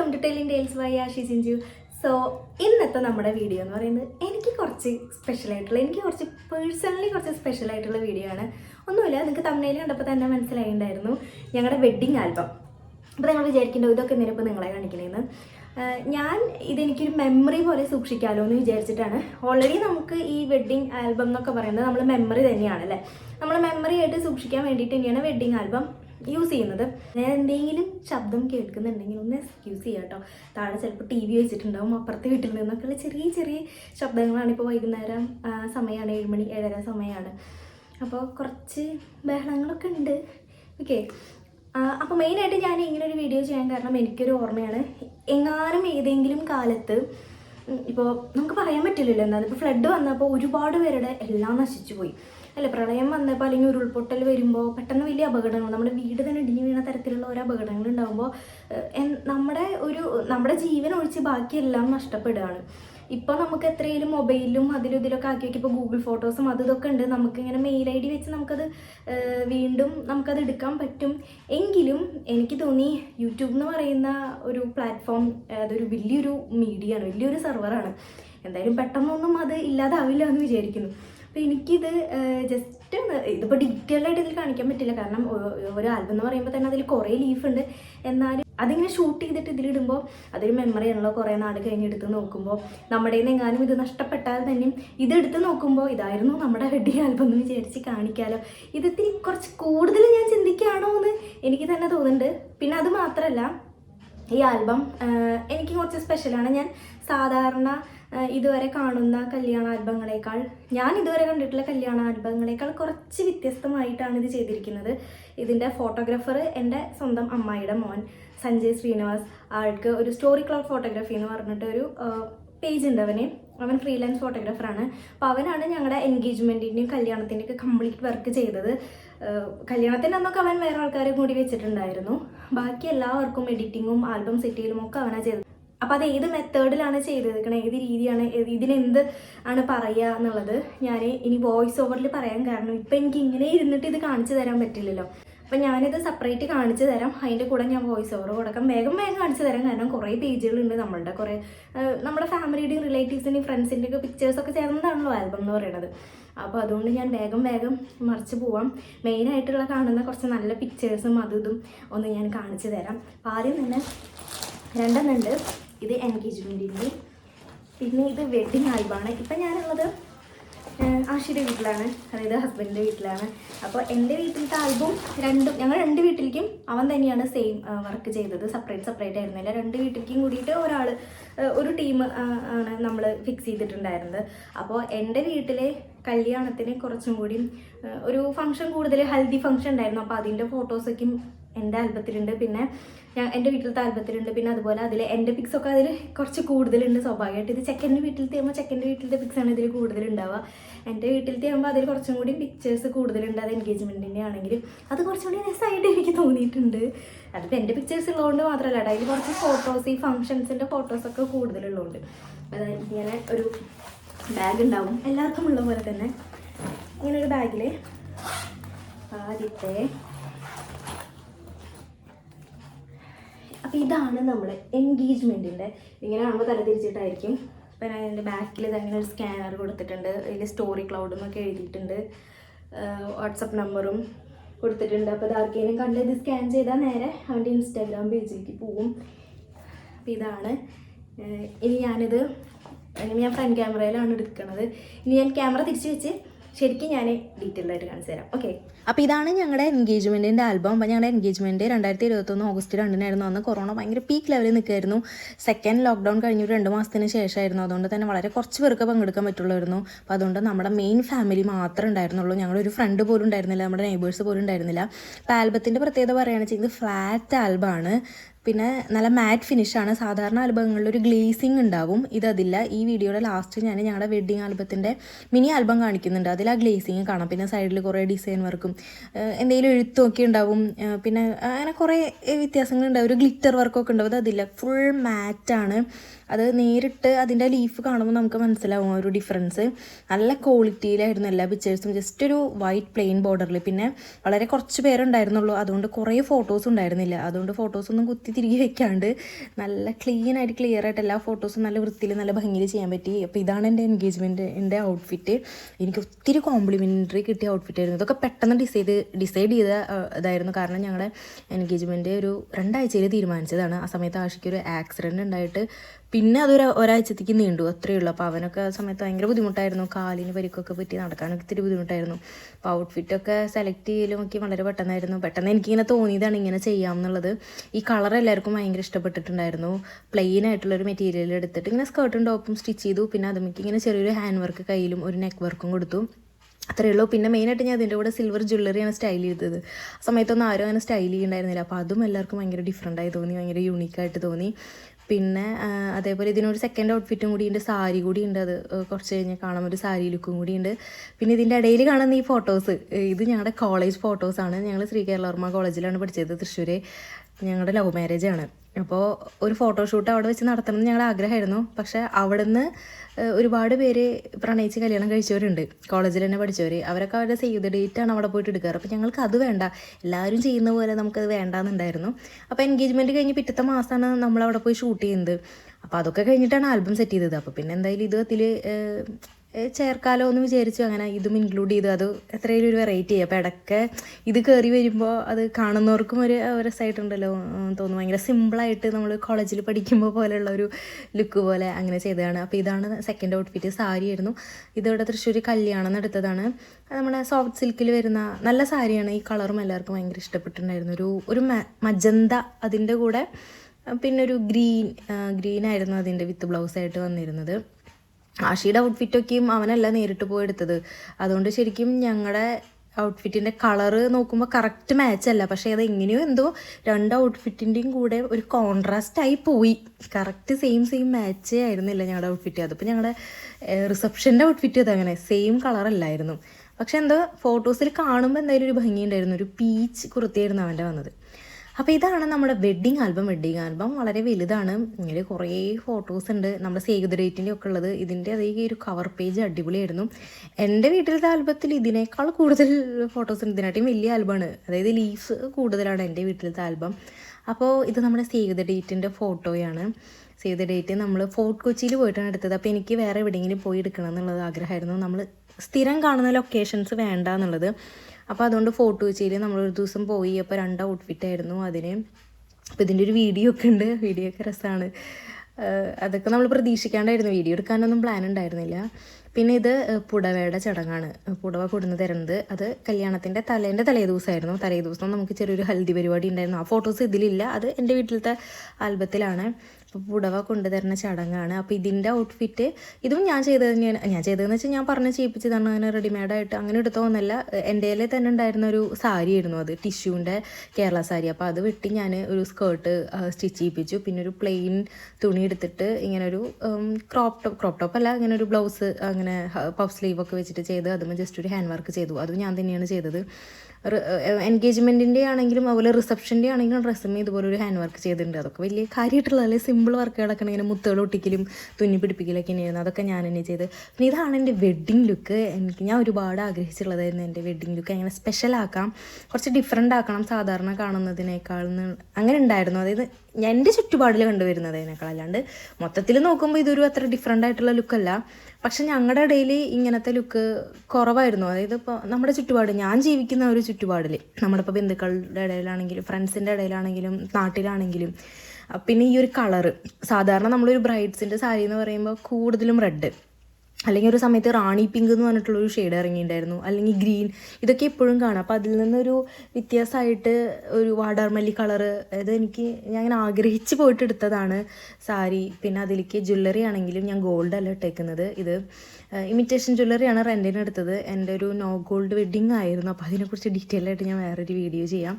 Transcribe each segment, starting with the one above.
Welcome to ടെലിൻ ഡേൽസ് by Ashi Sinchu so ഇന്നത്തെ നമ്മുടെ വീഡിയോ എന്ന് പറയുന്നത് എനിക്ക് കുറച്ച് സ്പെഷ്യൽ ആയിട്ടുള്ള എനിക്ക് കുറച്ച് പേഴ്സണലി കുറച്ച് സ്പെഷ്യൽ ആയിട്ടുള്ള വീഡിയോ ആണ്. ഒന്നുമില്ല നിങ്ങൾക്ക് തമിഴിൽ കണ്ടപ്പോൾ തന്നെ മനസ്സിലായിട്ടുണ്ടായിരുന്നു ഞങ്ങളുടെ വെഡ്ഡിങ് ആൽബം അപ്പോൾ നിങ്ങൾ വിചാരിക്കേണ്ടത് ഇതൊക്കെ എന്തിനിപ്പോൾ നിങ്ങളെ കാണിക്കണേന്ന്? ഞാൻ ഇതെനിക്കൊരു മെമ്മറി പോലെ സൂക്ഷിക്കാമല്ലോ എന്ന് വിചാരിച്ചിട്ടാണ്. ഓൾറെഡി നമുക്ക് ഈ വെഡ്ഡിങ് ആൽബം എന്നൊക്കെ പറയുന്നത് നമ്മൾ മെമ്മറി തന്നെയാണല്ലേ? നമ്മൾ മെമ്മറി ആയിട്ട് സൂക്ഷിക്കാൻ വേണ്ടിയിട്ട് തന്നെയാണ് വെഡ്ഡിങ് ആൽബം യൂസ് ചെയ്യുന്നത്. ഞാൻ എന്തെങ്കിലും ശബ്ദം കേൾക്കുന്നുണ്ടെങ്കിൽ ഒന്ന് എക്സ്ക്യൂസ് ചെയ്യാം കേട്ടോ താഴെ ചിലപ്പോൾ ടി വി വെച്ചിട്ടുണ്ടാവും അപ്പുറത്തെ വീട്ടിൽ നിന്നൊക്കെയുള്ള ചെറിയ ചെറിയ ശബ്ദങ്ങളാണ് ഇപ്പോൾ വൈകുന്നേരം സമയമാണ് ഏഴ് മണി ഏഴര സമയമാണ് അപ്പോൾ കുറച്ച് ബഹളങ്ങളൊക്കെ ഉണ്ട്. ഓക്കെ അപ്പോൾ മെയിനായിട്ട് ഞാൻ ഇങ്ങനെ ഒരു വീഡിയോ ചെയ്യാൻ കാരണം എനിക്കൊരു ഓർമ്മയാണ്. എങ്ങാനും ഏതെങ്കിലും കാലത്ത് ഇപ്പോൾ നമുക്ക് പറയാൻ പറ്റില്ലല്ലോ എന്നാൽ ഇപ്പോൾ ഫ്ലഡ് വന്നപ്പോൾ ഒരുപാട് പേരുടെ എല്ലാം നശിച്ചു പോയി. അല്ല പ്രളയം വന്നപ്പോൾ അല്ലെങ്കിൽ ഉരുൾപൊട്ടൽ വരുമ്പോൾ പെട്ടെന്ന് വലിയ അപകടങ്ങൾ നമ്മുടെ വീട് തന്നെ ഇടിഞ്ഞു വീണ തരത്തിലുള്ള ഓരോ അപകടങ്ങൾ ഉണ്ടാകുമ്പോൾ നമ്മുടെ ഒരു നമ്മുടെ ജീവൻ ഒഴിച്ച് ബാക്കിയെല്ലാം നഷ്ടപ്പെടുകയാണ്. ഇപ്പോൾ നമുക്ക് എത്രയും മൊബൈലും അതിലും ഇതിലൊക്കെ ആക്കി വയ്ക്കും ഇപ്പോൾ ഗൂഗിൾ ഫോട്ടോസും അത് ഇതൊക്കെ ഉണ്ട്. നമുക്കിങ്ങനെ മെയിൽ ഐ ഡി വെച്ച് നമുക്കത് വീണ്ടും നമുക്കത് എടുക്കാൻ പറ്റും. എങ്കിലും എനിക്ക് തോന്നി യൂട്യൂബ് എന്ന് പറയുന്ന ഒരു പ്ലാറ്റ്ഫോം അതൊരു വലിയൊരു മീഡിയ ആണ് വലിയൊരു സെർവറാണ്. എന്തായാലും പെട്ടെന്നൊന്നും അത് ഇല്ലാതാവില്ല എന്ന് വിചാരിക്കുന്നു. അപ്പോൾ എനിക്കിത് ജസ്റ്റ് ഇതിപ്പോൾ ഡീറ്റെയിൽഡ് ആയിട്ട് ഇതിൽ കാണിക്കാൻ പറ്റില്ല. കാരണം ഒരു ആൽബം എന്ന് പറയുമ്പോൾ തന്നെ അതിൽ കുറേ ലീഫ് ഉണ്ട്. എന്നാലും അതിങ്ങനെ ഷൂട്ട് ചെയ്തിട്ട് ഇതിലിടുമ്പോൾ അതൊരു മെമ്മറി ആണല്ലോ കുറേ നാട് കഴിഞ്ഞ് എടുത്ത് നോക്കുമ്പോൾ നമ്മുടെ എങ്ങാനും ഇത് നഷ്ടപ്പെട്ടാൽ തന്നെയും ഇതെടുത്ത് നോക്കുമ്പോൾ ഇതായിരുന്നു നമ്മുടെ റെഡി ആൽബം എന്ന് വിചാരിച്ച് കാണിക്കാമല്ലോ ഇത് ഇത്തിരി കുറച്ച് കൂടുതൽ ഞാൻ ചിന്തിക്കുകയാണോ എന്ന് എനിക്ക് തന്നെ തോന്നുന്നുണ്ട്. പിന്നെ അത് മാത്രമല്ല ഈ ആൽബം എനിക്ക് കുറച്ച് സ്പെഷ്യലാണ് ഞാൻ സാധാരണ ഇതുവരെ കാണുന്ന കല്യാണ ആൽബങ്ങളേക്കാൾ ഞാൻ ഇതുവരെ കണ്ടിട്ടുള്ള കല്യാണ ആൽബങ്ങളേക്കാൾ കുറച്ച് വ്യത്യസ്തമായിട്ടാണ് ഇത് ചെയ്തിരിക്കുന്നത്. ഇതിന്റെ ഫോട്ടോഗ്രാഫർ എന്റെ സ്വന്തം അമ്മായിയുടെ മോൻ സഞ്ജയ് ശ്രീനിവാസ്. ആൾക്ക് ഒരു സ്റ്റോറി ക്ലൗഡ് ഫോട്ടോഗ്രാഫി എന്ന് പറഞ്ഞിട്ട് ഒരു പേജ് ഉണ്ട് അവന്. അവൻ ഫ്രീലാൻസ് ഫോട്ടോഗ്രാഫറാണ് അപ്പോൾ അവനാണ് ഞങ്ങളുടെ എൻഗേജ്മെന്റിന്റെയും കല്യാണത്തിന്റെയൊക്കെ കംപ്ലീറ്റ് വർക്ക് ചെയ്തത്. കല്യാണത്തിന്റെ അന്നൊക്കെ അവൻ വേറെ ആൾക്കാരെ കൂടി വെച്ചിട്ടുണ്ടായിരുന്നു. ബാക്കി എല്ലാവർക്കും എഡിറ്റിങ്ങും ആൽബം സെറ്റ് ചെയ്യലും ഒക്കെ അവനാണ് ചെയ്തത്. അപ്പോൾ അത് ഏത് മെത്തേഡിലാണ് ചെയ്തിരിക്കണത് ഏത് രീതിയാണ്? ഇതിനെന്ത് ആണ് പറയുക എന്നുള്ളത് ഞാൻ ഇനി വോയിസ് ഓവറിൽ പറയാൻ കാരണം ഇപ്പം എനിക്ക് ഇങ്ങനെ ഇരുന്നിട്ട് ഇത് കാണിച്ചു തരാൻ പറ്റില്ലല്ലോ. അപ്പം ഞാനിത് സെപ്പറേറ്റ് കാണിച്ചു തരാം. അതിന്റെ കൂടെ ഞാൻ വോയിസ് ഓവർ കൊടുക്കാം. വേഗം വേഗം കാണിച്ചു തരാം. കാരണം കുറേ പേജുകളുണ്ട് നമ്മളുടെ. കുറേ നമ്മുടെ ഫാമിലിയുടെയും റിലേറ്റീവ്സിന്റെയും ഫ്രണ്ട്സിന്റെയും ഒക്കെ പിക്ചേഴ്സൊക്കെ ചേർന്നതാണല്ലോ ആൽബം എന്ന് പറയുന്നത്. അപ്പോൾ അതുകൊണ്ട് ഞാൻ വേഗം വേഗം മറിച്ച് പോവാം. മെയിനായിട്ടുള്ള കാണുന്ന കുറച്ച് നല്ല പിക്ചേഴ്സും അതും ഒന്ന് ഞാൻ കാണിച്ചു തരാം. അപ്പോൾ ആദ്യം തന്നെ രണ്ടെണ്ണുണ്ട് ഇത് എൻഗേജ്മെന്റിന്റെ പിന്നെ ഇത് വെഡ്ഡിങ് ആൽബമാണ് ഇപ്പം ഞാനുള്ളത് ആഷിയുടെ വീട്ടിലാണ്. അതായത് ഹസ്ബൻഡിന്റെ വീട്ടിലാണ്. അപ്പോൾ എന്റെ വീട്ടിലത്തെ ആൽബം രണ്ടും ഞങ്ങൾ രണ്ട് വീട്ടിലേക്കും അവൻ തന്നെയാണ് സെയിം വർക്ക് ചെയ്തത്. സെപ്പറേറ്റ് സെപ്പറേറ്റ് ആയിരുന്നില്ല രണ്ട് വീട്ടിലേക്കും കൂടിയിട്ട് ഒരാൾ ഒരു ടീം ആണ് നമ്മൾ ഫിക്സ് ചെയ്തിട്ടുണ്ടായിരുന്നത്. അപ്പോൾ എന്റെ വീട്ടിലെ കല്യാണത്തിന് കുറച്ചും കൂടി ഒരു ഫംഗ്ഷൻ കൂടുതൽ ഹൽദി ഫംഗ്ഷൻ ഉണ്ടായിരുന്നു. അപ്പോൾ അതിന്റെ ഫോട്ടോസൊക്കെയും എന്റെ ആൽബത്തിലുണ്ട് പിന്നെ ഞാൻ എന്റെ വീട്ടിൽ താല്പര്യമുണ്ട്. പിന്നെ അതുപോലെ അതിൽ എന്റെ പിക്സ് ഒക്കെ അതിൽ കുറച്ച് കൂടുതലുണ്ട് സ്വാഭാവികമായിട്ട്. ഇത് ചെക്കന്റെ വീട്ടിലത്തെ ആകുമ്പോൾ ചെക്കന്റെ വീട്ടിലത്തെ പിക്സ് ആണ് ഇതിൽ കൂടുതലുണ്ടാവുക. എന്റെ വീട്ടിലത്തെ ആകുമ്പോൾ അതിൽ കുറച്ചും കൂടി പിക്ചേഴ്സ് കൂടുതലുണ്ട്. അത് എൻഗേജ്മെന്റിന്റെ ആണെങ്കിലും അത് കുറച്ചും കൂടി രസമായിട്ട് എനിക്ക് തോന്നിയിട്ടുണ്ട്. അതിപ്പോൾ എന്റെ പിക്ചേഴ്സ് ഉള്ളതുകൊണ്ട് മാത്രമല്ല അതിൽ കുറച്ച് ഫോട്ടോസ് ഈ ഫംഗ്ഷൻസിന്റെ ഫോട്ടോസൊക്കെ കൂടുതലുള്ളതുകൊണ്ട്. അതായത് ഇങ്ങനെ ഒരു ബാഗ് ഉണ്ടാവും. എല്ലാവർക്കും ഉള്ള പോലെ തന്നെ. ഇങ്ങനെ ഒരു ബാഗിൽ ആദ്യത്തെ അപ്പോൾ ഇതാണ് നമ്മൾ എൻഗേജ്മെന്റിന്റെ ഇങ്ങനെ നമ്മൾ തലതിരിച്ചിട്ടായിരിക്കും. അപ്പം അതിന്റെ ബാക്കിൽ ഇതങ്ങനെ ഒരു സ്കാനർ കൊടുത്തിട്ടുണ്ട്. അതിൽ സ്റ്റോറി ക്ലൗഡും ഒക്കെ എഴുതിയിട്ടുണ്ട്. വാട്സപ്പ് നമ്പറും കൊടുത്തിട്ടുണ്ട്. അപ്പോൾ ഇത് ആർക്കെങ്കിലും കണ്ട് ഇത് സ്കാൻ ചെയ്താൽ നേരെ അവന്റെ ഇൻസ്റ്റാഗ്രാം പേജിലേക്ക് പോവും. അപ്പോൾ ഇതാണ്. ഇനി ഞാനിത് ഇനി ഞാൻ ഫ്രണ്ട് ക്യാമറയിലാണ് എടുക്കുന്നത് ഇനി ഞാൻ ക്യാമറ തിരിച്ച് വെച്ച് ശരിക്കും ഞാൻ ഡീറ്റെയിൽ ആയിട്ട് കാണിച്ചു തരാം. ഓക്കെ അപ്പോൾ ഇതാണ് ഞങ്ങളുടെ എൻഗേജ്മെന്റിന്റെ ആൽബം. അപ്പോൾ ഞങ്ങളുടെ എൻഗേജ്മെന്റ് രണ്ടായിരത്തി ഇരുപത്തൊന്ന് ഓഗസ്റ്റ് രണ്ടിനായിരുന്നു അന്ന് കൊറോണ ഭയങ്കര പീക്ക് ലെവലിൽ നിൽക്കുമായിരുന്നു സെക്കൻഡ് ലോക്ക്ഡൗൺ കഴിഞ്ഞ് ഒരു രണ്ട് മാസത്തിന് ശേഷമായിരുന്നു. അതുകൊണ്ട് തന്നെ വളരെ കുറച്ച് പേർക്ക് പങ്കെടുക്കാൻ പറ്റുള്ളായിരുന്നു. അപ്പോൾ അതുകൊണ്ട് നമ്മുടെ മെയിൻ ഫാമിലി മാത്രമേ ഉണ്ടായിരുന്നുള്ളൂ. ഞങ്ങളുടെ ഒരു ഫ്രണ്ട് പോലും ഉണ്ടായിരുന്നില്ല. നമ്മുടെ നെയ്ബേഴ്സ് പോലും ഉണ്ടായിരുന്നില്ല. അപ്പോൾ ആൽബത്തിന്റെ പ്രത്യേകത പറയുകയാണെന്ന് വെച്ചാൽ ഇത് ഫ്ലാറ്റ് ആൽബമാണ് പിന്നെ നല്ല മാറ്റ് ഫിനിഷാണ് സാധാരണ ആൽബങ്ങളിൽ ഒരു ഗ്ലേസിങ് ഉണ്ടാവും. ഇതതില്ല ഈ വീഡിയോയുടെ ലാസ്റ്റ് ഞാൻ ഞങ്ങളുടെ വെഡ്ഡിങ് ആൽബത്തിന്റെ മിനി ആൽബം കാണിക്കുന്നുണ്ട്. അതിൽ ആ ഗ്ലേസിങ് കാണാം. പിന്നെ സൈഡിൽ കുറേ ഡിസൈൻ വർക്കും എന്തെങ്കിലും എഴുത്തൊക്കെ ഉണ്ടാവും. പിന്നെ അങ്ങനെ കുറേ വ്യത്യാസങ്ങളുണ്ടാവും ഒരു ഗ്ലിറ്റർ വർക്കൊക്കെ ഉണ്ടാവും. അത് അതില്ല. ഫുൾ മാറ്റാണ് അത് നേരിട്ട് അതിന്റെ ലീഫ് കാണുമ്പോൾ നമുക്ക് മനസ്സിലാവും ഒരു ഡിഫറൻസ് നല്ല ക്വാളിറ്റിയിലായിരുന്നു എല്ലാ പിക്ചേഴ്സും ജസ്റ്റ് ഒരു വൈറ്റ് പ്ലെയിൻ ബോർഡറിൽ പിന്നെ വളരെ കുറച്ച് പേരുണ്ടായിരുന്നുള്ളൂ. അതുകൊണ്ട് കുറേ ഫോട്ടോസ് ഉണ്ടായിരുന്നില്ല. അതുകൊണ്ട് ഫോട്ടോസൊന്നും കുത്തി തിരികെ വെക്കാണ്ട് നല്ല ക്ലീൻ ആയിട്ട് ക്ലിയർ ആയിട്ട് എല്ലാ ഫോട്ടോസും നല്ല വൃത്തിയിൽ നല്ല ഭംഗിയിൽ ചെയ്യാൻ പറ്റി. അപ്പോൾ ഇതാണ് എന്റെ എൻഗേജ്മെന്റ് എന്റെ ഔട്ട്ഫിറ്റ് എനിക്ക് ഒത്തിരി കോംപ്ലിമെന്ററി കിട്ടിയ ഔട്ട്ഫിറ്റ് ആയിരുന്നു. ഇതൊക്കെ പെട്ടെന്ന് ഡിസൈഡ് ഡിസൈഡ് ചെയ്ത ഇതായിരുന്നു കാരണം ഞങ്ങളുടെ എൻഗേജ്മെന്റ് ഒരു രണ്ടാഴ്ചയിൽ തീരുമാനിച്ചതാണ്. ആ സമയത്ത് ആഷിക്ക് ഒരു ആക്സിഡന്റ് ഉണ്ടായിട്ട് പിന്നെ അതൊരു ഒരാഴ്ചത്തേക്ക് നീണ്ടു അത്രയേ ഉള്ളൂ. അപ്പോൾ അവനൊക്കെ ആ സമയത്ത് ഭയങ്കര ബുദ്ധിമുട്ടായിരുന്നു. കാലിന് പരിക്കൊക്കെ പറ്റി നടക്കാനൊക്കെ ഇത്തിരി ബുദ്ധിമുട്ടായിരുന്നു. അപ്പോൾ ഔട്ട്ഫിറ്റൊക്കെ സെലക്ട് ചെയ്യലും ഒക്കെ വളരെ പെട്ടെന്നായിരുന്നു. പെട്ടെന്ന് എനിക്കിങ്ങനെ തോന്നിയതാണ് ഇങ്ങനെ ചെയ്യാം എന്നുള്ളത് ഈ കളർ എല്ലാവർക്കും ഭയങ്കര ഇഷ്ടപ്പെട്ടിട്ടുണ്ടായിരുന്നു. പ്ലെയിൻ ആയിട്ടുള്ളൊരു മെറ്റീരിയൽ എടുത്തിട്ട് ഇങ്ങനെ സ്കേർട്ടും ടോപ്പും സ്റ്റിച്ച് ചെയ്തു. പിന്നെ അതുമിക്ക് ഇങ്ങനെ ചെറിയൊരു ഹാൻഡ് വർക്ക് കയ്യിലും ഒരു നെക്ക് വർക്കും കൊടുത്തു. അത്രയേ ഉള്ളൂ. പിന്നെ മെയിനായിട്ട് ഞാൻ അതിന്റെ കൂടെ സിൽവർ ജ്വല്ലറിയാണ് സ്റ്റൈൽ ചെയ്തത്. സമയത്തൊന്നും ആരും അങ്ങനെ സ്റ്റൈൽ ചെയ്യുന്നുണ്ടായിരുന്നില്ല അപ്പോൾ അതും എല്ലാവർക്കും ഭയങ്കര ഡിഫറെന്റ് ആയി തോന്നി. ഭയങ്കര യൂണീക്കായിട്ട് തോന്നി. പിന്നെ അതേപോലെ ഇതിനൊരു സെക്കൻഡ് ഔട്ട്ഫിറ്റും കൂടി ഉണ്ട് സാരി കൂടി ഉണ്ട് അത് കുറച്ച് കഴിഞ്ഞ് കാണാൻ ഒരു സാരി ലുക്കും കൂടി ഉണ്ട് പിന്നെ ഇതിന്റെ ഇടയിൽ കാണുന്ന ഈ ഫോട്ടോസ് ഇത് ഞങ്ങളുടെ കോളേജ് ഫോട്ടോസാണ് ഞങ്ങൾ ശ്രീ കേരളവർമ്മ കോളേജിലാണ് പഠിച്ചത് തൃശ്ശൂർ ഞങ്ങളുടെ ലവ് മാരേജ് ആണ്. അപ്പോൾ ഒരു ഫോട്ടോഷൂട്ട് അവിടെ വെച്ച് നടത്തണം എന്ന് ഞങ്ങളുടെ ആഗ്രഹമായിരുന്നു. പക്ഷേ അവിടെ നിന്ന് ഒരുപാട് പേര് പ്രണയിച്ച് കല്യാണം കഴിച്ചവരുണ്ട്. കോളേജിൽ തന്നെ പഠിച്ചവർ അവരൊക്കെ അവരുടെ സേവ് ദ ഡേറ്റ് ആണ് അവിടെ പോയിട്ട് എടുക്കാറ്. അപ്പോൾ ഞങ്ങൾക്ക് അത് വേണ്ട. എല്ലാവരും ചെയ്യുന്ന പോലെ നമുക്കത് വേണ്ടാന്നുണ്ടായിരുന്നു. അപ്പോൾ എൻഗേജ്മെന്റ് കഴിഞ്ഞ് പിറ്റത്തെ മാസമാണ് നമ്മൾ അവിടെ പോയി ഷൂട്ട് ചെയ്യുന്നത്. അപ്പോൾ അതൊക്കെ കഴിഞ്ഞിട്ടാണ് ആൽബം സെറ്റ് ചെയ്തത്. അപ്പോൾ പിന്നെ എന്തായാലും ഇത് അതിൽ ചേർക്കാലോ എന്ന് വിചാരിച്ചു. അങ്ങനെ ഇതും ഇൻക്ലൂഡ് ചെയ്തു. അത് എത്രയും ഒരു വെറൈറ്റി അപ്പോൾ ഇടയ്ക്ക് ഇത് കയറി വരുമ്പോൾ അത് കാണുന്നവർക്കും ഒരു രസമായിട്ടുണ്ടല്ലോ തോന്നുന്നു തോന്നും. ഭയങ്കര സിമ്പിളായിട്ട് നമ്മൾ കോളേജിൽ പഠിക്കുമ്പോൾ പോലെയുള്ള ഒരു ലുക്ക് പോലെ അങ്ങനെ ചെയ്തതാണ്. അപ്പോൾ ഇതാണ് സെക്കൻഡ് ഔട്ട്ഫിറ്റ് സാരി ആയിരുന്നു. ഇതിവിടെ തൃശ്ശൂർ കല്യാണം എടുത്തതാണ് നമ്മുടെ സോഫ്റ്റ് സിൽക്കിൽ വരുന്ന നല്ല സാരിയാണ്. ഈ കളറും എല്ലാവർക്കും ഭയങ്കര ഇഷ്ടപ്പെട്ടിട്ടുണ്ടായിരുന്നു. ഒരു ഒരു മജന്ത അതിന്റെ കൂടെ പിന്നെ ഒരു ഗ്രീൻ ഗ്രീൻ ആയിരുന്നു അതിന്റെ വിത്ത് ബ്ലൗസായിട്ട് വന്നിരുന്നത്. ആഷിയുടെ ഔട്ട്ഫിറ്റൊക്കെയും അവനല്ല നേരിട്ട് പോയി എടുത്തത് അതുകൊണ്ട് ശരിക്കും ഞങ്ങളുടെ ഔട്ട്ഫിറ്റിന്റെ കളറ് നോക്കുമ്പോൾ കറക്റ്റ് അല്ല. പക്ഷേ അത് എങ്ങനെയോ എന്തോ രണ്ട് ഔട്ട്ഫിറ്റിന്റെയും കൂടെ ഒരു കോൺട്രാസ്റ്റ് ആയി പോയി. കറക്റ്റ് സെയിം സെയിം മാച്ചേ ആയിരുന്നില്ല ഞങ്ങളുടെ ഔട്ട്ഫിറ്റ് അതിപ്പോൾ ഞങ്ങളുടെ റിസപ്ഷന്റെ ഔട്ട്ഫിറ്റ് അതങ്ങനെ സെയിം കളറല്ലായിരുന്നു പക്ഷെ എന്തോ ഫോട്ടോസിൽ കാണുമ്പോൾ എന്തായാലും ഒരു ഭംഗിയുണ്ടായിരുന്നു. ഒരു പീച്ച് കുർത്തിയായിരുന്നു അവന്റെ വന്നത്. അപ്പോൾ ഇതാണ് നമ്മുടെ വെഡ്ഡിങ് ആൽബം വെഡ്ഡിങ് ആൽബം വളരെ വലുതാണ്. ഇങ്ങനെ കുറേ ഫോട്ടോസ് ഉണ്ട്. നമ്മുടെ ഡേറ്റിന്റെ ഒക്കെ ഉള്ളത്. ഇതിന്റെ അതേ ഒരു കവർ പേജ് അടിപൊളിയായിരുന്നു. എന്റെ വീട്ടിലത്തെ ആൽബത്തിൽ ഇതിനേക്കാൾ കൂടുതൽ ഫോട്ടോസ് ഉണ്ട്. ഇതിനായിട്ടും വലിയ ആൽബമാണ് അതായത് ലീഫ് കൂടുതലാണ് എന്റെ വീട്ടിലത്തെ ആൽബം അപ്പോൾ ഇത് നമ്മുടെ ഡേറ്റിന്റെ ഫോട്ടോയാണ് സേവ് ദ ഡേറ്റ് നമ്മൾ ഫോർട്ട് കൊച്ചിയിൽ പോയിട്ടാണ് എടുത്തത്. അപ്പോൾ എനിക്ക് വേറെ എവിടെയെങ്കിലും പോയി എടുക്കണം എന്നുള്ളത് ആഗ്രഹമായിരുന്നു. നമ്മൾ സ്ഥിരം കാണുന്ന ലൊക്കേഷൻസ് വേണ്ട എന്നുള്ളത്. അപ്പോൾ അതുകൊണ്ട് ഫോട്ടോ ഫോർട്ട് നമ്മൾ ഒരു ദിവസം പോയി അപ്പോൾ രണ്ട് ഔട്ട്ഫിറ്റ് ആയിരുന്നു അതിന്. അപ്പോൾ ഇതിന്റെ ഒരു വീഡിയോ ഒക്കെ ഉണ്ട്. വീഡിയോ ഒക്കെ രസമാണ് അതൊക്കെ നമ്മൾ പ്രതീക്ഷിക്കാണ്ടായിരുന്നു. വീഡിയോ എടുക്കാനൊന്നും പ്ലാൻ ഉണ്ടായിരുന്നില്ല. പിന്നെ ഇത് പുടവയുടെ ചടങ്ങാണ്. പുടവ കൊടുന്ന് തരുന്നത്. അത് കല്യാണത്തിന്റെ തലേന്റെ തലേ ദിവസമായിരുന്നു തലേ ദിവസം നമുക്ക് ചെറിയൊരു ഹൽദി പരിപാടി ഉണ്ടായിരുന്നു. ആ ഫോട്ടോസ് ഇതിലില്ല. അത് എന്റെ വീട്ടിലത്തെ ആൽബത്തിലാണ്. അപ്പോൾ പുടവ കൊണ്ടുതരുന്ന ചടങ്ങാണ്. അപ്പോൾ ഇതിന്റെ ഔട്ട്ഫിറ്റ് ഇതും ഞാൻ ചെയ്തത് തന്നെയാണ്. ഞാൻ ചെയ്തതെന്ന് വെച്ചാൽ ഞാൻ പറഞ്ഞ് ചെയ്യിപ്പിച്ചതാണ്. അങ്ങനെ റെഡിമെയ്ഡായിട്ട് അങ്ങനെ എടുത്തോന്നല്ല എന്റെ തന്നെ ഉണ്ടായിരുന്ന ഒരു സാരി ആയിരുന്നു അത്. ടിഷ്യൂന്റെ കേരള സാരി. അപ്പോൾ അത് വെട്ടി ഞാൻ ഒരു സ്കേർട്ട് സ്റ്റിച്ച് ചെയ്യിപ്പിച്ചു. പിന്നെ ഒരു പ്ലെയിൻ തുണി എടുത്തിട്ട് ഇങ്ങനെ ഒരു ക്രോപ്പ് ടോപ്പ് ക്രോപ്പ് ടോപ്പ് അല്ല ഇങ്ങനെ ഒരു ബ്ലൗസ് അങ്ങനെ പഫ് സ്ലീവ് ഒക്കെ വെച്ചിട്ട് ചെയ്ത് അതുമ്പോൾ ജസ്റ്റ് ഒരു ഹാൻഡ് വർക്ക് ചെയ്തു. അതും ഞാൻ തന്നെയാണ് ചെയ്തത്. എൻഗേജ്മെന്റിന്റെ ആണെങ്കിലും അതുപോലെ റിസപ്ഷന്റെ ആണെങ്കിലും ഡ്രസ്സും ഇതുപോലെ ഒരു ഹാൻഡ് വർക്ക് ചെയ്തിട്ടുണ്ട്. അതൊക്കെ വലിയ കാര്യമായിട്ടുള്ള അല്ലെങ്കിൽ സിമ്പിൾ വർക്കുകളൊക്കെ ഇങ്ങനെ മുത്തുകൾ ഒട്ടിക്കലും തുന്നി പിടിപ്പിക്കലൊക്കെ തന്നെയായിരുന്നു. അതൊക്കെ ഞാൻ തന്നെ ചെയ്ത്. പിന്നെ ഇതാണ് എന്റെ വെഡ്ഡിങ് ലുക്ക് എനിക്ക് ഞാൻ ഒരുപാട് ആഗ്രഹിച്ചിട്ടുള്ളതായിരുന്നു എന്റെ വെഡ്ഡിങ് ലുക്ക് അങ്ങനെ സ്പെഷ്യൽ ആക്കാം കുറച്ച് ഡിഫറെന്റ് ആക്കണം സാധാരണ കാണുന്നതിനേക്കാൾ അങ്ങനെ ഉണ്ടായിരുന്നു. അതായത് എന്റെ ചുറ്റുപാടിൽ കണ്ടുവരുന്നതിനേക്കാൾ അല്ലാണ്ട് മൊത്തത്തിൽ നോക്കുമ്പോൾ ഇതൊരു അത്ര ഡിഫറെന്റ് ആയിട്ടുള്ള ലുക്കല്ല പക്ഷെ ഞങ്ങളുടെ ഇടയിൽ ഇങ്ങനത്തെ ലുക്ക് കുറവായിരുന്നു. അതായത് ഇപ്പോൾ നമ്മുടെ ചുറ്റുപാട് ഞാൻ ജീവിക്കുന്ന ഒരു ചുറ്റുപാടിൽ നമ്മുടെ ഇപ്പോൾ ബന്ധുക്കളുടെ ഇടയിലാണെങ്കിലും ഫ്രണ്ട്സിന്റെ ഇടയിലാണെങ്കിലും നാട്ടിലാണെങ്കിലും പിന്നെ ഈ ഒരു കളറ് സാധാരണ നമ്മളൊരു ബ്രൈഡ്സിന്റെ സാരി എന്ന് പറയുമ്പോൾ കൂടുതലും റെഡ്. അല്ലെങ്കിൽ ഒരു സമയത്ത് റാണി പിങ്ക് എന്ന് പറഞ്ഞിട്ടുള്ളൊരു ഷെയ്ഡ് ഇറങ്ങിയിട്ടുണ്ടായിരുന്നു. അല്ലെങ്കിൽ ഗ്രീൻ. ഇതൊക്കെ എപ്പോഴും കാണാം. അപ്പോൾ അതിൽ നിന്നൊരു വ്യത്യാസമായിട്ട് ഒരു വാടാർമല്ലി കളർ അതായത് എനിക്ക് ഞാൻ അങ്ങനെ ആഗ്രഹിച്ച് പോയിട്ട് എടുത്തതാണ് സാരി. പിന്നെ അതിലേക്ക് ജ്വല്ലറി ആണെങ്കിലും ഞാൻ ഗോൾഡ് അല്ല ഇട്ടേക്കുന്നത്. ഇത് ഇമിറ്റേഷൻ ജ്വല്ലറിയാണ് റെന്റിന് എടുത്തത്. എന്റെ ഒരു നോ ഗോൾഡ് വെഡ്ഡിങ് ആയിരുന്നു. അപ്പോൾ അതിനെക്കുറിച്ച് ഡീറ്റെയിൽ ആയിട്ട് ഞാൻ വേറൊരു വീഡിയോ ചെയ്യാം.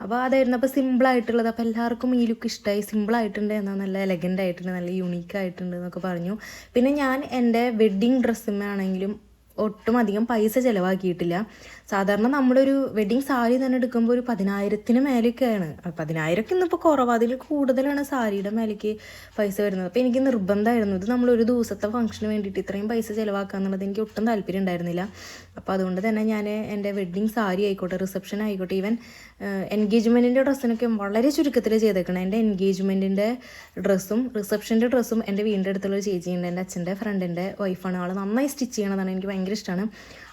അപ്പോൾ അതായിരുന്നു. അപ്പോൾ സിമ്പിളായിട്ടുള്ളത് അപ്പോൾ എല്ലാവർക്കും ഈ ലുക്ക് ഇഷ്ടമായി സിമ്പിളായിട്ടുണ്ട് എന്നാൽ നല്ല എലഗന്റ് ആയിട്ടുണ്ട് നല്ല യുണീക്ക് ആയിട്ടുണ്ട് എന്നൊക്കെ പറഞ്ഞു. പിന്നെ ഞാൻ എന്റെ വെഡ്ഡിങ് ഡ്രസ്സിന്മേലാണെങ്കിലും ഒട്ടും അധികം പൈസ ചിലവാക്കിയിട്ടില്ല. സാധാരണ നമ്മളൊരു വെഡിങ് സാരി തന്നെ എടുക്കുമ്പോൾ ഒരു പതിനായിരത്തിന് മേലെയൊക്കെയാണ്. അപ്പൊ പതിനായിരമൊക്കെ ഇന്നിപ്പോൾ കുറവ്. അതിൽ കൂടുതലാണ് സാരിയുടെ മേലേക്ക് പൈസ വരുന്നത്. അപ്പോൾ എനിക്ക് നിർബന്ധമായിരുന്നു ഇത് നമ്മൾ ഒരു ദിവസത്തെ ഫംഗ്ഷന് വേണ്ടിയിട്ട് ഇത്രയും പൈസ ചിലവാക്കുക എന്നുള്ളത് എനിക്ക് ഒട്ടും താല്പര്യം ഉണ്ടായിരുന്നില്ല. അപ്പോൾ അതുകൊണ്ട് തന്നെ ഞാൻ എന്റെ വെഡ്ഡിങ് സാരി ആയിക്കോട്ടെ റിസപ്ഷൻ ആയിക്കോട്ടെ ഈവൻ എൻഗേജ്മെന്റിന്റെ ഡ്രസ്സിനൊക്കെ വളരെ ചുരുക്കത്തിൽ ചെയ്തേക്കണം. എന്റെ എൻഗേജ്മെന്റിന്റെ ഡ്രസ്സും റിസപ്ഷന്റെ ഡ്രസ്സും എന്റെ വീടിന്റെ അടുത്തുള്ള ഒരു ചേച്ചിയുണ്ട് എന്റെ അച്ഛന്റെ ഫ്രണ്ടിന്റെ വൈഫാണ് ആൾ നന്നായി സ്റ്റിച്ച് ചെയ്യണതാണ് എനിക്ക് ഭയങ്കര ഇഷ്ടമാണ്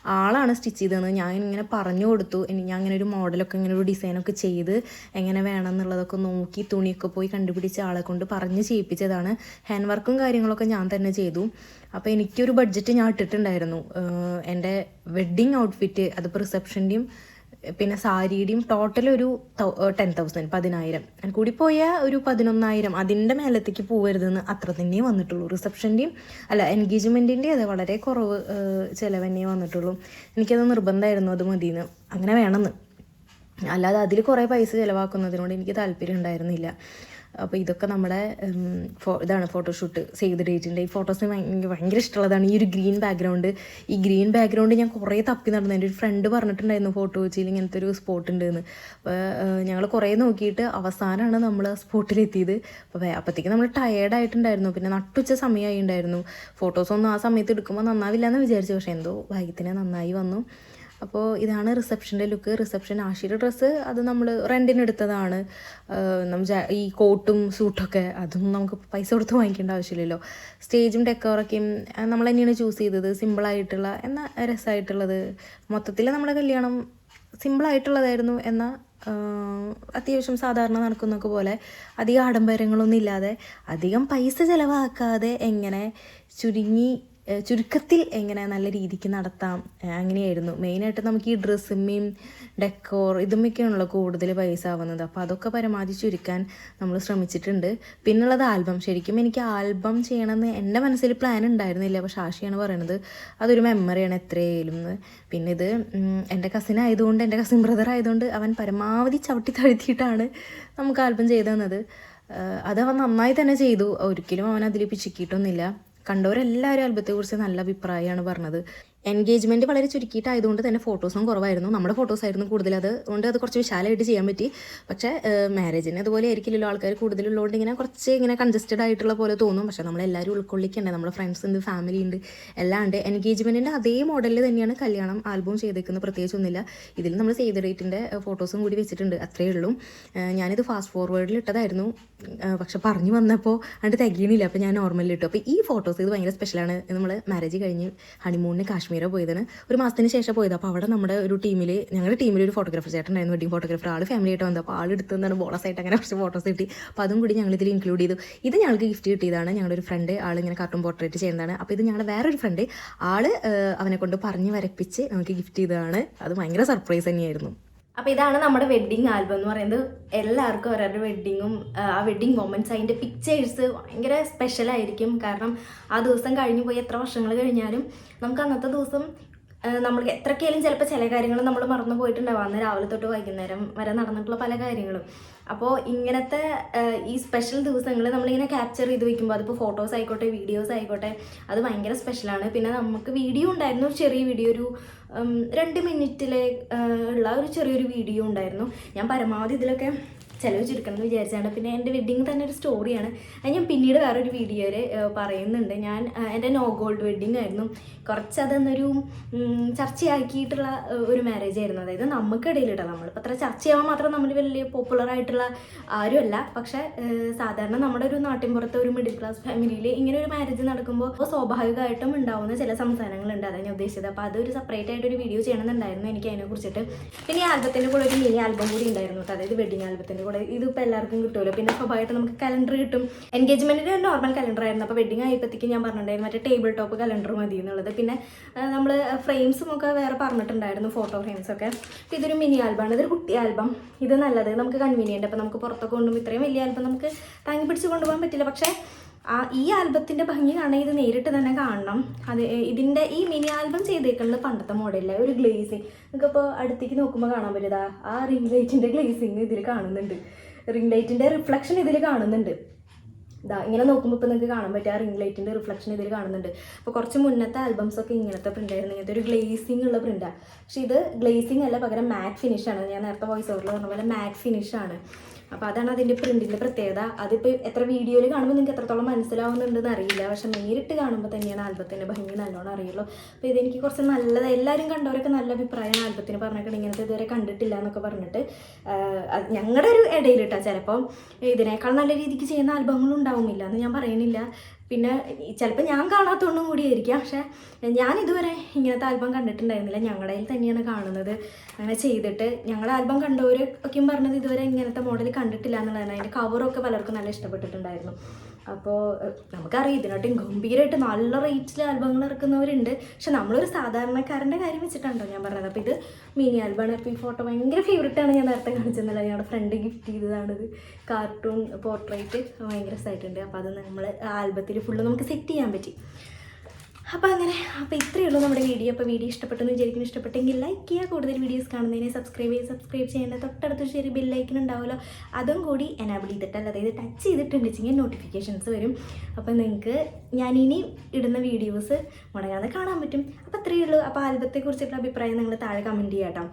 ആളാണ് സ്റ്റിച്ച് ചെയ്തതെന്ന് ഞാൻ ഇങ്ങനെ പറഞ്ഞു കൊടുത്തു. ഞാൻ ഇങ്ങനെ ഒരു മോഡലൊക്കെ ഇങ്ങനെ ഒരു ഡിസൈനൊക്കെ ചെയ്ത് എങ്ങനെ വേണം എന്നുള്ളതൊക്കെ നോക്കി തുണിയൊക്കെ പോയി കണ്ടുപിടിച്ച ആളെ കൊണ്ട് പറഞ്ഞ് ചെയ്യിപ്പിച്ചതാണ്. ഹാൻഡ് വർക്കും കാര്യങ്ങളൊക്കെ ഞാൻ തന്നെ ചെയ്തു. അപ്പോൾ എനിക്കൊരു ബഡ്ജറ്റ് ഞാൻ ഇട്ടിട്ടുണ്ടായിരുന്നു. എന്റെ വെഡ്ഡിങ് ഔട്ട്ഫിറ്റ് അതിപ്പോൾ റിസപ്ഷന്റെയും പിന്നെ സാരിയുടെയും ടോട്ടൽ ഒരു ടെൻ തൗസൻഡ് പതിനായിരം. കൂടി പോയ ഒരു പതിനൊന്നായിരം അതിന്റെ മേലത്തേക്ക് പോകരുതെന്ന് അത്ര തന്നെ വന്നിട്ടുള്ളൂ. റിസപ്ഷന്റെയും അല്ല എൻഗേജ്മെന്റിന്റെ അത് വളരെ കുറവ് ചിലവ് വന്നിട്ടുള്ളൂ. എനിക്കത് നിർബന്ധമായിരുന്നു അത് മതിയെന്ന്. അങ്ങനെ വേണമെന്ന്. അല്ലാതെ അതിൽ കുറേ പൈസ ചിലവാക്കുന്നതിനോട് എനിക്ക് താല്പര്യം ഉണ്ടായിരുന്നില്ല. അപ്പോൾ ഇതൊക്കെ നമ്മുടെ ഫോ- ഇതാണ് ഫോട്ടോഷൂട്ട് സേവ് ദ ഡേറ്റിന്റെ ഈ ഫോട്ടോസിന് എനിക്ക് ഭയങ്കര ഇഷ്ടമുള്ളതാണ്. ഈ ഒരു ഗ്രീൻ ബാക്ക്ഗ്രൗണ്ട് ഈ ഗ്രീൻ ബാക്ക്ഗ്രൗണ്ട് ഞാൻ കുറേ തപ്പി നടന്നു. എന്റെ ഒരു ഫ്രണ്ട് പറഞ്ഞിട്ടുണ്ടായിരുന്നു ഫോട്ടോ വെച്ചിൽ ഇങ്ങനത്തെ ഒരു സ്പോട്ട് ഉണ്ടെന്ന്. അപ്പോൾ ഞങ്ങൾ കുറേ നോക്കിയിട്ട് അവസാനമാണ് നമ്മൾ ആ സ്പോട്ടിലെത്തിയത് അപ്പോൾ അപ്പോഴത്തേക്ക് നമ്മൾ ടയേർഡായിട്ടുണ്ടായിരുന്നു പിന്നെ നട്ടുച്ച സമയമായി ഉണ്ടായിരുന്നു ഫോട്ടോസൊന്നും ആ സമയത്ത് എടുക്കുമ്പോൾ നന്നാവില്ല എന്ന് വിചാരിച്ചു. പക്ഷേ എന്തോ ഭാഗ്യത്തിന് നന്നായി വന്നു. അപ്പോൾ ഇതാണ് റിസപ്ഷന്റെ ലുക്ക്. റിസപ്ഷൻ ആഷിയുടെ ഡ്രസ്സ് അത് നമ്മൾ റെന്റിന് എടുത്തതാണ് നമ്മൾ ഈ കോട്ടും സൂട്ടൊക്കെ അതും നമുക്ക് പൈസ കൊടുത്ത് വാങ്ങിക്കേണ്ട ആവശ്യമില്ലല്ലോ. സ്റ്റേജും ഡെക്കോറൊക്കെയും നമ്മൾ തന്നെയാണ് ചൂസ് ചെയ്തത്. സിമ്പിളായിട്ടുള്ള എന്ന രസമായിട്ടുള്ളത് മൊത്തത്തിൽ നമ്മുടെ കല്യാണം സിമ്പിളായിട്ടുള്ളതായിരുന്നു എന്ന അത്യാവശ്യം സാധാരണ നടക്കുന്നൊക്കെ പോലെ അധികം ആഡംബരങ്ങളൊന്നും ഇല്ലാതെ അധികം പൈസ ചിലവാക്കാതെ എങ്ങനെ ചുരുങ്ങി ചുരുക്കത്തിൽ എങ്ങനെ നല്ല രീതിക്ക് നടത്താം? അങ്ങനെയായിരുന്നു. മെയിനായിട്ട് നമുക്ക് ഈ ഡ്രസ്സിമ്മയും ഡെക്കോർ ഇതുമൊക്കെയാണല്ലോ കൂടുതൽ പൈസ ആവുന്നത്. അപ്പോൾ അതൊക്കെ പരമാവധി ചുരുക്കാൻ നമ്മൾ ശ്രമിച്ചിട്ടുണ്ട്. പിന്നുള്ളത് ആൽബം. ശരിക്കും എനിക്ക് ആൽബം ചെയ്യണമെന്ന് എന്റെ മനസ്സിൽ പ്ലാൻ ഉണ്ടായിരുന്നില്ല. പക്ഷെ ആഷിയാണ് പറയണത് അതൊരു മെമ്മറിയാണ് എത്രയായാലും പിന്നെ ഇത് എന്റെ കസിൻ ആയതുകൊണ്ട് എന്റെ കസിൻ ബ്രദർ ആയതുകൊണ്ട് അവൻ പരമാവധി ചവിട്ടി താഴ്ത്തിയിട്ടാണ് നമുക്ക് ആൽബം ചെയ്തു തന്നത്. അത് അവൻ നന്നായി തന്നെ ചെയ്തു. ഒരിക്കലും അവൻ അതിൽ പിച്ചിക്കിയിട്ടൊന്നുമില്ല കണ്ടവരെല്ലാവരും ആൽബത്തെക്കുറിച്ച് നല്ല അഭിപ്രായമാണ് പറഞ്ഞത്. എൻഗേജ്മെന്റ് വളരെ ചുരുക്കിയിട്ടായതുകൊണ്ട് തന്നെ ഫോട്ടോസും കുറവായിരുന്നു. നമ്മുടെ ഫോട്ടോസ് ആയിരുന്നു കൂടുതൽ അത് കൊണ്ട് അത് കുറച്ച് വിശാലമായിട്ട് ചെയ്യാൻ പറ്റി. പക്ഷേ മാരേജിന് അതുപോലെ ആയിരിക്കില്ലല്ലോ. ആൾക്കാർ കൂടുതലുള്ളതുകൊണ്ട് ഇങ്ങനെ കുറച്ച് ഇങ്ങനെ കൺജസ്റ്റഡ് ആയിട്ടുള്ള പോലെ തോന്നും. പക്ഷേ നമ്മളെല്ലാവരും ഉൾക്കൊള്ളിക്കണ്ടേ? നമ്മുടെ ഫ്രണ്ട്സ് ഉണ്ട് ഫാമിലി ഉണ്ട്. എല്ലാം ഉണ്ട്. എൻഗേജ്മെന്റിന്റെ അതേ മോഡലിൽ തന്നെയാണ് കല്യാണം ആൽബം ചെയ്തേക്കുന്നത്. പ്രത്യേകിച്ചൊന്നുമില്ല ഇതിൽ നമ്മൾ സേവ് ഡേറ്റിന്റെ ഫോട്ടോസും കൂടി വെച്ചിട്ടുണ്ട്. അത്രയേ ഉള്ളൂ. ഞാനിത് ഫാസ്റ്റ് ഫോർവേഡിൽ ഇട്ടതായിരുന്നു. പക്ഷെ പറഞ്ഞു വന്നപ്പോൾ അണ്ട് തികയണില്ല അപ്പോൾ ഞാൻ നോർമലിൽ ഇട്ടു. അപ്പോൾ ഈ ഫോട്ടോസ് ഇത് ഭയങ്കര സ്പെഷ്യലാണ് നമ്മൾ മാരേജ് കഴിഞ്ഞ് ഹണിമൂണിന് കാശ്മീർ പോയതാണ്. ഒരു മാസത്തിന് ശേഷം പോയത്. അപ്പോൾ അവിടെ നമ്മുടെ ഒരു ടീമിൽ ഞങ്ങളുടെ ടീമിൽ ഒരു ഫോട്ടോഗ്രാഫർ ചേട്ടൻ ഉണ്ടായിരുന്നു വെഡിങ് ഫോട്ടോഗ്രാഫർ ആൾ ഫാമിലി ആയിട്ട് വന്നത് അപ്പോൾ ആൾ എടുത്തുനിന്നാണ് ബോണസ് ആയിട്ട് അങ്ങനെ കുറച്ച് ഫോട്ടോസ് കിട്ടി. അപ്പോൾ അതും കൂടി ഞങ്ങൾ ഇതിൽ ഇൻക്ലൂഡ് ചെയ്തു. ഇത് ഞങ്ങൾക്ക് ഗിഫ്റ്റ് കിട്ടിയതാണ്. ഞങ്ങളുടെ ഒരു ഫ്രണ്ട് ആൾ ഇങ്ങനെ കാർട്ടൂൺ പോർട്രേറ്റ് ചെയ്യുന്നതാണ്. അപ്പോൾ ഇത് ഞങ്ങളുടെ വേറൊരു ഫ്രണ്ട് ആൾ അവനെ കൊണ്ട് പറഞ്ഞ് വരപ്പിച്ച് നമുക്ക് ഗിഫ്റ്റ് ചെയ്തതാണ്. അത് ഭയങ്കര സർപ്രൈസ് തന്നെയായിരുന്നു. അപ്പോൾ ഇതാണ് നമ്മുടെ വെഡ്ഡിങ് ആൽബം എന്ന് പറയുന്നത്. എല്ലാവർക്കും അവരുടെ വെഡ്ഡിങ്ങും ആ വെഡ്ഡിങ് മൊമെന്റ്സ് അതിന്റെ പിക്ചേഴ്സ് ഭയങ്കര സ്പെഷ്യൽ ആയിരിക്കും. കാരണം ആ ദിവസം കഴിഞ്ഞു പോയി എത്ര വർഷങ്ങൾ കഴിഞ്ഞാലും നമുക്ക് അന്നത്തെ ദിവസം നമ്മൾ എത്രക്കേലും ചിലപ്പോൾ ചില കാര്യങ്ങൾ നമ്മൾ മറന്നു പോയിട്ടുണ്ടാവും. അന്ന് രാവിലെ തൊട്ട് വൈകുന്നേരം വരെ നടന്നിട്ടുള്ള പല കാര്യങ്ങളും. അപ്പോൾ ഇങ്ങനത്തെ ഈ സ്പെഷ്യൽ ദിവസങ്ങൾ നമ്മളിങ്ങനെ ക്യാപ്ചർ ചെയ്ത് വെക്കുമ്പോൾ അതിപ്പോൾ ഫോട്ടോസ് ആയിക്കോട്ടെ വീഡിയോസ് ആയിക്കോട്ടെ അത് ഭയങ്കര സ്പെഷ്യലാണ് പിന്നെ നമുക്ക് വീഡിയോ ഉണ്ടായിരുന്നു ചെറിയ വീഡിയോ ഒരു രണ്ട് മിനിറ്റിലെ ഉള്ള ഒരു ചെറിയൊരു വീഡിയോ ഉണ്ടായിരുന്നു. ഞാൻ പരമാവധി ഇതിലൊക്കെ ചിലവ് ചുരുക്കണം എന്ന് വിചാരിച്ചാണ് പിന്നെ എന്റെ വെഡ്ഡിങ് തന്നെ ഒരു സ്റ്റോറിയാണ് അത് ഞാൻ പിന്നീട് വേറൊരു വീഡിയോയിൽ പറയുന്നുണ്ട്. ഞാൻ എന്റെ നോ ഗോൾഡ് വെഡ്ഡിങ് ആയിരുന്നു. കുറച്ച് അതെന്നൊരു ചർച്ചയാക്കിയിട്ടുള്ള ഒരു മാരേജ് ആയിരുന്നു. അതായത് നമുക്കിടയിൽ നമ്മൾ അത്ര ചർച്ചയാവാൻ മാത്രം നമ്മൾ വലിയ പോപ്പുലർ ആയിട്ടുള്ള ആരുമല്ല. പക്ഷെ സാധാരണ നമ്മുടെ ഒരു നാട്ടിൻപുറത്തെ ഒരു മിഡിൽ ക്ലാസ് ഫാമിലിയിൽ ഇങ്ങനെ ഒരു മാരേജ് നടക്കുമ്പോൾ സ്വാഭാവികമായിട്ടും ഉണ്ടാവുന്ന ചില സംസാരങ്ങളുണ്ട്. അതാണ് ഞാൻ ഉദ്ദേശിച്ചത്. അപ്പോൾ അതൊരു സെപ്പറേറ്റ് ആയിട്ട് ഒരു വീഡിയോ ചെയ്യണമെന്നുണ്ടായിരുന്നു എനിക്ക് അതിനെ കുറിച്ചിട്ട് പിന്നെ ഈ ആൽബത്തിന്റെ കൂടെ ഒരു മിനി ആൽബം കൂടി ഉണ്ടായിരുന്നു അതായത് വെഡ്ഡിങ് ആൽബത്തിന്റെ കൂടെ. ഇതിപ്പോൾ എല്ലാവർക്കും കിട്ടുമല്ലോ പിന്നെ സ്വാഭാവികമായിട്ട് നമുക്ക് കലണ്ടർ കിട്ടും. എൻഗേജ്മെന്റിന്റെ നോർമൽ കലണ്ടർ ആയിരുന്നു. അപ്പോൾ വെഡിങ് ആയപ്പോഴത്തേക്ക് ഞാൻ പറഞ്ഞിട്ടുണ്ടായിരുന്നു. മറ്റേ ടേബിൾ ടോപ്പ് കലണ്ടർ മതി എന്നുള്ളത്. പിന്നെ നമ്മൾ ഫ്രെയിംസും ഒക്കെ വേറെ പറഞ്ഞിട്ടുണ്ടായിരുന്നു ഫോട്ടോ ഫ്രെയിംസ് ഒക്കെ. അപ്പോൾ ഇതൊരു മിനി ആൽബമാണ് ഇതൊരു കുട്ടി ആൽബം ഇത് നല്ലത്. നമുക്ക് കൺവീനിയന്റ് അപ്പോൾ നമുക്ക് പുറത്തൊക്കെ കൊണ്ടുപോകുമ്പോൾ ഇത്രയും വലിയ ആൽബം നമുക്ക് താങ്ങി പിടിച്ച് കൊണ്ടുപോകാൻ പറ്റില്ല. പക്ഷേ ആ ഈ ആൽബത്തിന്റെ ഭംഗി കാണാൻ ഇത് നേരിട്ട് തന്നെ കാണണം. അത് ഇതിന്റെ ഈ മിനി ആൽബം ചെയ്തേക്കുന്നത് പണ്ടത്തെ മോഡലിലെ ഒരു ഗ്ലേസിങ്. നിങ്ങൾക്കിപ്പോൾ അടുത്തേക്ക് നോക്കുമ്പോൾ കാണാൻ പറ്റിയതാ ആ റിംഗ് ലൈറ്റിന്റെ ഗ്ലേസിങ് ഇതിൽ കാണുന്നുണ്ട്. റിംഗ് ലൈറ്റിന്റെ റിഫ്ലക്ഷൻ ഇതിൽ കാണുന്നുണ്ട്. ഇതാ ഇങ്ങനെ നോക്കുമ്പോൾ ഇപ്പോൾ നിങ്ങൾക്ക് കാണാൻ പറ്റും ആ റിംഗ് ലൈറ്റിന്റെ റിഫ്ലക്ഷൻ ഇതിൽ കാണുന്നുണ്ട്. അപ്പോൾ കുറച്ച് മുന്നത്തെ ആൽബംസ് ഒക്കെ ഇങ്ങനത്തെ പ്രിന്റ് ആയിരുന്നു. ഇങ്ങനത്തെ ഒരു ഗ്ലേസിംഗ് ഉള്ള പ്രിന്റാണ് പക്ഷേ ഇത് ഗ്ലേസിംഗ് അല്ല പകരം മാറ്റ് ഫിനിഷാണ് ഞാൻ നേരത്തെ വോയിസ് ഓവറിൽ പറഞ്ഞ പോലെ മാറ്റ് ഫിനിഷാണ് അപ്പോൾ അതാണ് അതിന്റെ പ്രിന്റിന്റെ പ്രത്യേകത. അതിപ്പോൾ എത്ര വീഡിയോയിൽ കാണുമ്പോൾ നിങ്ങൾക്ക് എത്രത്തോളം മനസ്സിലാവുന്നുണ്ടെന്ന് അറിയില്ല. പക്ഷേ നേരിട്ട് കാണുമ്പോൾ തന്നെയാണ് ആൽബത്തിന്റെ ഭംഗി നല്ലോണം അറിയുള്ളൂ. അപ്പോൾ ഇതെനിക്ക് കുറച്ച് നല്ലത് എല്ലാവരും കണ്ടവരൊക്കെ നല്ല അഭിപ്രായമാണ് ആൽബത്തിന് പറഞ്ഞിട്ട് ഇങ്ങനത്തെ ഇതുവരെ കണ്ടിട്ടില്ല എന്നൊക്കെ പറഞ്ഞിട്ട് ഞങ്ങളുടെ ഒരു ഇടയിൽ ചിലപ്പം ഇതിനേക്കാൾ നല്ല രീതിക്ക് ചെയ്യുന്ന ആൽബങ്ങളും ഉണ്ടാവുമില്ല എന്ന് ഞാൻ പറയുന്നില്ല. പിന്നെ ചിലപ്പോൾ ഞാൻ കാണാത്തതുകൊണ്ടും കൂടിയായിരിക്കാം. പക്ഷേ ഞാൻ ഇതുവരെ ഇങ്ങനത്തെ ആൽബം കണ്ടിട്ടുണ്ടായിരുന്നില്ല. ഞങ്ങളുടെ കയ്യിൽ തന്നെയാണ് കാണുന്നത്. അങ്ങനെ ചെയ്തിട്ട് ഞങ്ങളുടെ ആൽബം കണ്ടവർ ഒക്കെയും പറഞ്ഞത് ഇതുവരെ ഇങ്ങനത്തെ മോഡൽ കണ്ടിട്ടില്ല എന്നുള്ളതാണ്. അതിന്റെ കവറൊക്കെ പലർക്കും നല്ല ഇഷ്ടപ്പെട്ടിട്ടുണ്ടായിരുന്നു. അപ്പോൾ നമുക്കറിയാം ഇതിനോട്ടും ഗംഭീരമായിട്ട് നല്ല റേറ്റിൽ ആൽബങ്ങൾ ഇറക്കുന്നവരുണ്ട്. പക്ഷെ നമ്മളൊരു സാധാരണക്കാരന്റെ കാര്യം വെച്ചിട്ടുണ്ടോ ഞാൻ പറഞ്ഞത്. അപ്പോൾ ഇത് മിനി ആൽബമാണ് അപ്പോൾ ഈ ഫോട്ടോ ഭയങ്കര ഫേവറേറ്റ് ആണ് ഞാൻ നേരത്തെ കാണിച്ചെന്നല്ല. ഞങ്ങളുടെ ഫ്രണ്ട് ഗിഫ്റ്റ് ചെയ്തതാണിത്. Cartoon portrait. ഭയങ്കര സൈറ്റുണ്ട് അപ്പോൾ അത് നമ്മൾ ആൽബത്തിൽ ഫുള്ള് നമുക്ക് സെറ്റ് ചെയ്യാൻ പറ്റി. അപ്പോൾ അങ്ങനെ അപ്പോൾ ഇത്രയേ ഉള്ളൂ നമ്മുടെ വീഡിയോ. അപ്പോൾ വീഡിയോ ഇഷ്ടപ്പെട്ടെന്ന് വിചാരിക്കുന്നു. ഇഷ്ടപ്പെട്ടെങ്കിൽ ലൈക്ക് ചെയ്യുക. കൂടുതൽ വീഡിയോസ് കാണുന്നതിനെ സബ്സ്ക്രൈബ് ചെയ്യുക. സബ്സ്ക്രൈബ് ചെയ്യേണ്ട തൊട്ടടുത്ത് ചെറിയ ബെല്ലൈക്കൻ ഉണ്ടാവുമല്ലോ. അതും കൂടി എനാബിൾ ചെയ്തിട്ടല്ല അതായത് ടച്ച് ചെയ്തിട്ടുണ്ട് വെച്ചെങ്കിൽ നോട്ടിഫിക്കേഷൻസ് വരും. അപ്പോൾ നിങ്ങൾക്ക് ഞാൻ ഇനി ഇടുന്ന വീഡിയോസ് മുടങ്ങാതെ കാണാൻ പറ്റും. അപ്പോൾ അത്രയേ ഉള്ളൂ. അപ്പോൾ ആൽബത്തെക്കുറിച്ചിട്ടുള്ള അഭിപ്രായം നിങ്ങൾ താഴെ കമന്റ് ചെയ്യാട്ടോ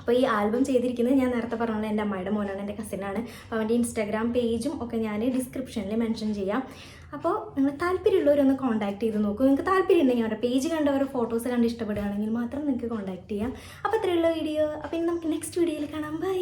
അപ്പോൾ ഈ ആൽബം ചെയ്തിരിക്കുന്നത് ഞാൻ നേരത്തെ പറഞ്ഞാൽ എന്റെ അമ്മയുടെ മോനാണ് എന്റെ കസിനാണ് അപ്പോൾ അവന്റെ ഇൻസ്റ്റാഗ്രാം പേജും ഒക്കെ ഞാൻ ഡിസ്ക്രിപ്ഷനിൽ മെൻഷൻ ചെയ്യാം. അപ്പോൾ നിങ്ങൾ താല്പര്യമുള്ളവരൊന്ന് കോൺടാക്ട് ചെയ്ത് നോക്കൂ. നിങ്ങൾക്ക് താല്പര്യം ഉണ്ടെങ്കിൽ അവരുടെ പേജ് കണ്ട് അവരുടെ ഫോട്ടോസ് കണ്ട് ഇഷ്ടപ്പെടുകയാണെങ്കിൽ മാത്രം നിങ്ങൾക്ക് കോൺടാക്ട് ചെയ്യാം. അപ്പോൾ ഇത്രയുള്ള വീഡിയോ അപ്പോൾ ഇനി നമുക്ക് നെക്സ്റ്റ് വീഡിയോയിൽ കാണാം. ബൈ